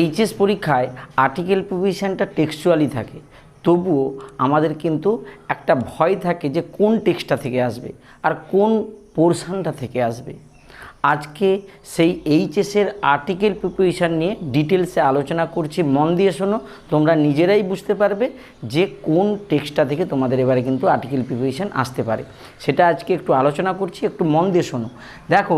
HS পরীক্ষায় article প্রিভিশনটা টেক্সচুয়ালি থাকে। তবুও আমাদের কিন্তু একটা ভয় থাকে যে কোন টেক্সটটা থেকে আসবে আর কোন পোর্শনটা থেকে আসবে। আজকে সেই এইচএসের আর্টিকেল প্রিপারেশান নিয়ে ডিটেলসে আলোচনা করছি। মন দিয়ে শোনো, তোমরা নিজেরাই বুঝতে পারবে যে কোন টেক্সটটা থেকে তোমাদের এবারে কিন্তু আর্টিকেল প্রিপারেশান আসতে পারে। সেটা আজকে একটু আলোচনা করছি, একটু মন দিয়ে শোনো। দেখো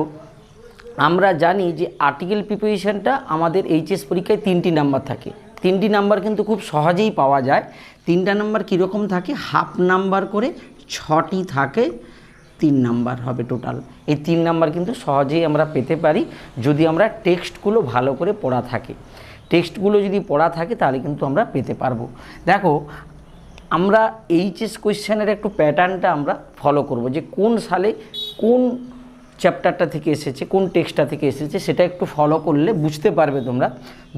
আমরা জানি যে আর্টিকেল প্রিপারেশানটা আমাদের এইচএস পরীক্ষায় তিনটি নাম্বার থাকে। তিনটি নাম্বার কিন্তু খুব সহজেই পাওয়া যায়। তিনটা নাম্বার কীরকম থাকে? হাফ নাম্বার করে ছটি থাকে, তিন নাম্বার হবে টোটাল এই তিন নাম্বার কিন্তু সহজেই আমরা পেতে পারি যদি আমরা টেক্সটগুলো ভালো করে পড়া থাকে। টেক্সটগুলো যদি পড়া থাকে তাহলে কিন্তু আমরা পেতে পারব। দেখো, আমরা এইচএস কোয়েশ্চেনের একটু প্যাটার্নটা আমরা ফলো করব যে কোন সালে কোন চ্যাপ্টারটা থেকে এসেছে, কোন টেক্সটটা থেকে এসেছে সেটা একটু ফলো করলে বুঝতে পারবে তোমরা।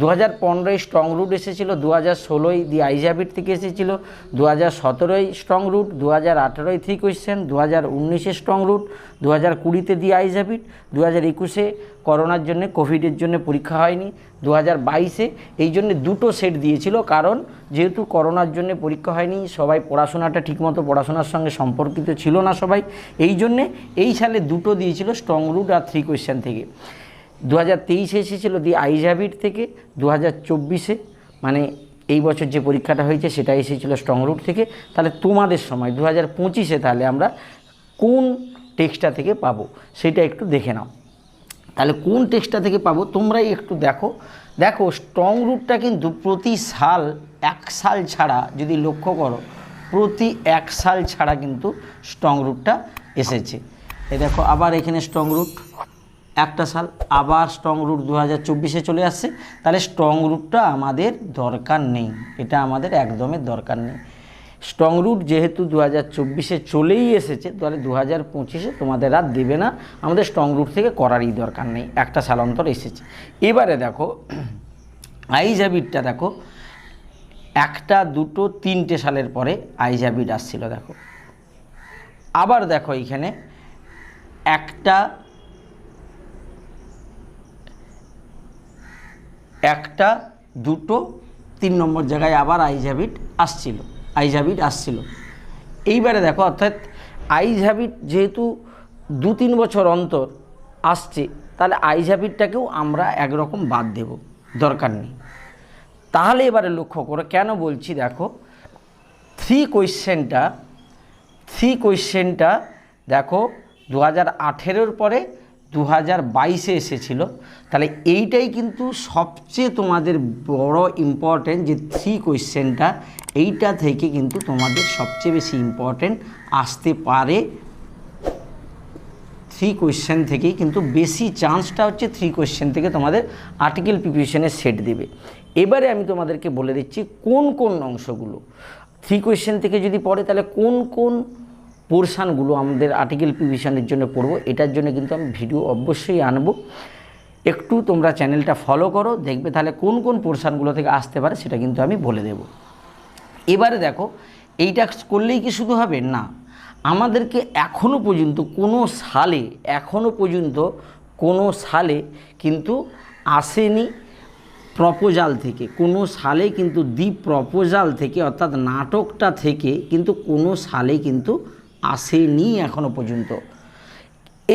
দু হাজার পনেরোই স্ট্রং রুট এসেছিল দু হাজার ষোলোই দি আইজাবিট থেকে এসেছিল দু হাজার সতেরোই স্ট্রং রুট দু হাজার আঠেরোই থ্রি কোয়েশ্চেন দু হাজার উনিশে স্ট্রং রুট দু হাজার কুড়িতে দি আইজাবিট দু হাজার একুশে করোনার জন্য, কোভিডের জন্য পরীক্ষা হয়নি দু হাজার বাইশে এই জন্য দুটো সেট দিয়েছিল, কারণ যেহেতু করোনার জন্য পরীক্ষা হয়নি, সবাই পড়াশোনাটা ঠিকমতো পড়াশোনার সঙ্গে সম্পর্কিত ছিল না সবাই, এই জন্যে এই সালে দুটো দিয়েছিল স্ট্রং রুট আর থ্রি কোয়েশ্চেন থেকে। দু হাজার তেইশে এসেছিল দি আইজাবিট থেকে দু হাজার চব্বিশে মানে এই বছর যে পরীক্ষাটা হয়েছে সেটা এসেছিল স্ট্রং রুট থেকে। তাহলে তোমাদের সময় দু হাজার পঁচিশে তাহলে আমরা কোন টেক্সটটা থেকে পাবো, সেটা একটু দেখে নাও। তাহলে কোন টেক্সটটা থেকে পাবো তোমরাই একটু দেখো। দেখো স্ট্রং রুটটা কিন্তু প্রতি সাল এক সাল ছাড়া যদি লক্ষ্য করো, প্রতি এক সাল ছাড়া কিন্তু স্ট্রং রুটটা এসেছে। এ দেখো, আবার এখানে স্ট্রং রুট একটা সাল, আবার স্ট্রং রুট দু হাজার চলে আসছে। তাহলে স্ট্রং রুটটা আমাদের দরকার নেই, এটা আমাদের একদমের দরকার নেই। স্ট্রং রুট যেহেতু দু হাজার চব্বিশে চলেই এসেছে, তাহলে দু হাজার পঁচিশে তোমাদের আর দেবে না। আমাদের স্ট্রং রুট থেকে করারই দরকার নেই, একটা সাল অন্তর এসেছে। এবারে দেখো, আইজাবিটটা দেখো, একটা, দুটো, তিনটে সালের পরে আইজাবিট আসছিল, দেখো। আবার দেখো এইখানে একটা একটা, দুটো, তিন নম্বর জায়গায় আবার আইজাবিট আসছিল। আইজাবিট আসছিল। এইবারে দেখো, অর্থাৎ আইজাবিট যেহেতু দু তিন বছর অন্তর আসছে, তাহলে আইজাবিটটাকেও আমরা একরকম বাদ দেব, দরকার নেই। তাহলে এবারে লক্ষ্য করো, কেন বলছি দেখো থ্রি কোয়েশ্চেনটা থ্রি কোয়েশ্চেনটা দেখো, দু হাজার পরে দু হাজার বাইশে এসেছিল। তাহলে এইটাই কিন্তু সবচেয়ে তোমাদের বড় ইম্পর্টেন্ট যে থ্রি কোয়েশ্চেনটা এইটা থেকে কিন্তু তোমাদের সবচেয়ে বেশি ইম্পর্টেন্ট আসতে পারে। থ্রি কোয়েশ্চেন থেকেই কিন্তু বেশি চান্সটা হচ্ছে থ্রি কোয়েশ্চেন থেকে তোমাদের আর্টিকেল প্রিপারেশনের সেট দেবে। এবারে আমি তোমাদেরকে বলে দিচ্ছি কোন কোন অংশগুলো। থ্রি কোয়েশ্চেন থেকে যদি পড়ে তাহলে কোন কোন পোর্শানগুলো আমাদের আর্টিকেল প্রিভিশনের জন্য পড়ব। এটার জন্য কিন্তু আমি ভিডিও অবশ্যই আনব। একটু তোমরা চ্যানেলটা ফলো করো, দেখবে তাহলে কোন কোন পোর্শানগুলো থেকে আসতে পারে সেটা কিন্তু আমি বলে দেব। এবারে দেখো, এইটা করলেই কি শুধু হবে? না। আমাদেরকে এখনও পর্যন্ত কোনো সালে এখনও পর্যন্ত কোনো সালে কিন্তু আসেনি প্রপোজাল থেকে। কোনো সালে কিন্তু দি প্রপোজাল থেকে, অর্থাৎ নাটকটা থেকে কিন্তু কোনো সালে কিন্তু আসেনি এখনও পর্যন্ত।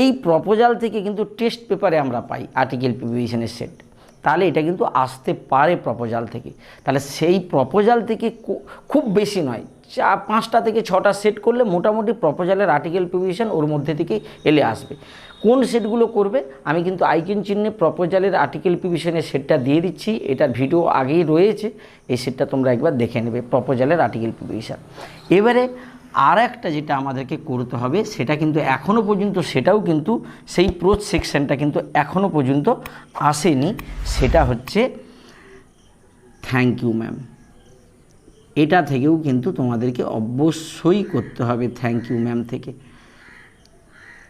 এই প্রপোজাল থেকে কিন্তু টেস্ট পেপারে আমরা পাই আর্টিকেল প্রিভিশনের সেট তাহলে এটা কিন্তু আসতে পারে প্রপোজাল থেকে। তাহলে সেই প্রপোজাল থেকে খুব বেশি নয়, চা, পাঁচটা থেকে ছটা সেট করলে মোটামুটি প্রপোজালের আর্টিকেল প্রিভিশন ওর মধ্যে থেকে এলে আসবে। কোন সেটগুলো করবে, আমি কিন্তু আইকন চিহ্নে প্রপোজালের আর্টিকেল প্রিভিশনের সেটটা দিয়ে দিচ্ছি। এটার ভিডিও আগেই রয়েছে, এই সেটটা তোমরা একবার দেখে নেবে প্রপোজালের আর্টিকেল প্রিভিশন এবারে আর একটা যেটা আমাদেরকে করতে হবে, সেটা কিন্তু এখনও পর্যন্ত সেটাও কিন্তু সেই প্রোচ সেকশনটা কিন্তু এখনও পর্যন্ত আসেনি। সেটা হচ্ছে থ্যাংক ইউ ম্যাম এটা থেকেও কিন্তু তোমাদেরকে অবশ্যই করতে হবে থ্যাংক ইউ ম্যাম থেকে।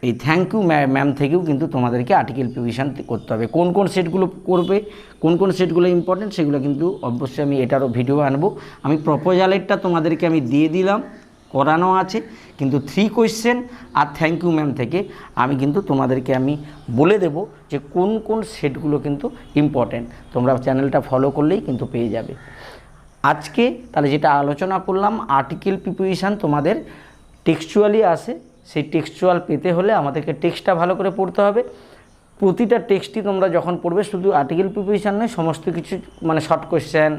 এই থ্যাংক ইউ ম্যাম থেকেও কিন্তু তোমাদেরকে আর্টিকেল প্রিভিশন করতে হবে। কোন কোন সেটগুলো করবে, কোন কোন সেটগুলো ইম্পর্টেন্ট সেগুলো কিন্তু অবশ্যই আমি এটারও ভিডিও আনব আমি প্রপোজালেরটা তোমাদেরকে আমি দিয়ে দিলাম। করানো আছে, কিন্তু থ্রি কোয়েশ্চেন আর থ্যাংক ইউ ম্যাম থেকে আমি কিন্তু তোমাদেরকে আমি বলে দেব যে কোন কোন সেটগুলো কিন্তু ইম্পর্ট্যান্ট তোমরা চ্যানেলটা ফলো করলেই কিন্তু পেয়ে যাবে। আজকে তাহলে যেটা আলোচনা করলাম আর্টিকেল প্রিপারেশান তোমাদের টেক্সচুয়ালি আসে, সেই টেক্সচুয়াল পেতে হলে আমাদেরকে টেক্সটটা ভালো করে পড়তে হবে। প্রতিটা টেক্সটই তোমরা যখন পড়বে, শুধু আর্টিকেল প্রিপারেশান নয়, সমস্ত কিছু মানে short question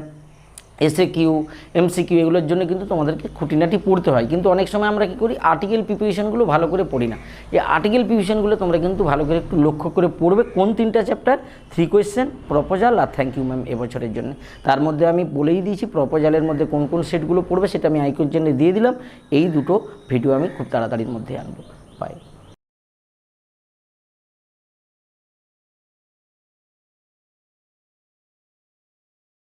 SA Q MC Q এগুলোর জন্য কিন্তু তোমাদেরকে খুঁটিনাটি পড়তে হয়। কিন্তু অনেক সময় আমরা কী করি আর্টিকেল প্রিপারেশনগুলো ভালো করে পড়ি না। এই আর্টিকেল প্রিপারেশনগুলো তোমরা কিন্তু ভালো করে একটু লক্ষ্য করে পড়বে কোন তিনটা চ্যাপ্টার থ্রি কোয়েশ্চেন প্রপোজাল আর থ্যাংক ইউ ম্যাম এবছরের জন্য। তার মধ্যে আমি বলেই দিয়েছি প্রপোজালের মধ্যে কোন কোন সেটগুলো পড়বে সেটা আমি আইকোর জন্য দিয়ে দিলাম। এই দুটো ভিডিও আমি খুব তাড়াতাড়ির মধ্যে আনব। বাই